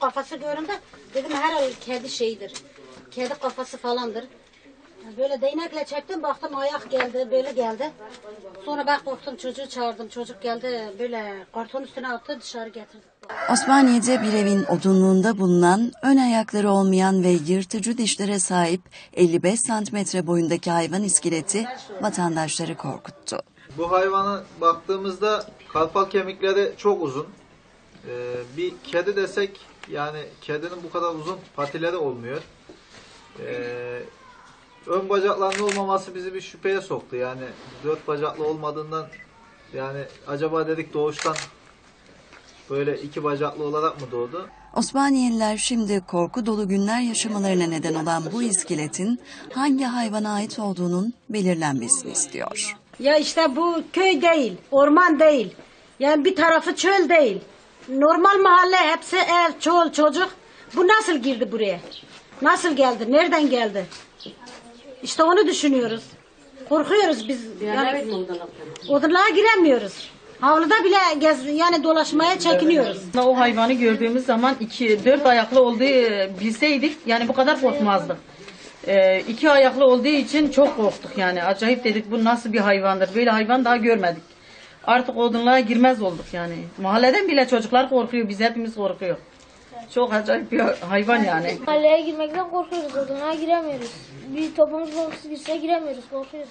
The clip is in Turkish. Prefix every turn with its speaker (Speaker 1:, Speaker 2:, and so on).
Speaker 1: kafası göründü. Dedim herhalde kedi şeyidir. Kedi kafası falandır. Böyle değnekle çektim baktım ayak geldi böyle geldi. Sonra ben korktum çocuğu çağırdım. Çocuk geldi böyle karton üstüne attı dışarı getirdik.
Speaker 2: Osmaniye'de bir evin odunluğunda bulunan ön ayakları olmayan ve yırtıcı dişlere sahip 55 santimetre boyundaki hayvan iskeleti vatandaşları korkuttu.
Speaker 3: Bu hayvana baktığımızda kalpak kemikleri çok uzun. Ee, bir kedi desek yani kedinin bu kadar uzun patileri olmuyor. Ee, ön bacaklarının olmaması bizi bir şüpheye soktu. Yani dört bacaklı olmadığından yani acaba dedik doğuştan böyle iki bacaklı olarak mı doğdu?
Speaker 2: Osmaniyeliler şimdi korku dolu günler yaşamalarına neden olan bu iskeletin hangi hayvana ait olduğunun belirlenmesini istiyor.
Speaker 1: Ya işte bu köy değil, orman değil. Yani bir tarafı çöl değil. Normal mahalle hepsi ev, çol, çocuk. Bu nasıl girdi buraya? Nasıl geldi? Nereden geldi? İşte onu düşünüyoruz. Korkuyoruz biz. Yani, odunluğa giremiyoruz. Havluda bile gez, yani dolaşmaya çekiniyoruz.
Speaker 4: O hayvanı gördüğümüz zaman iki, dört ayaklı olduğu bilseydik yani bu kadar korkmazdık. Ee, iki ayaklı olduğu için çok korktuk yani. Acayip dedik bu nasıl bir hayvandır. Böyle hayvan daha görmedik. Artık odunluğa girmez olduk yani. Mahalleden bile çocuklar korkuyor. Biz hepimiz korkuyor. Çok acayip bir hayvan yani.
Speaker 5: Mahalleye girmekten korkuyoruz. Oduna giremiyoruz. Bir topumuz balıksız girse giremiyoruz. Korkuyoruz.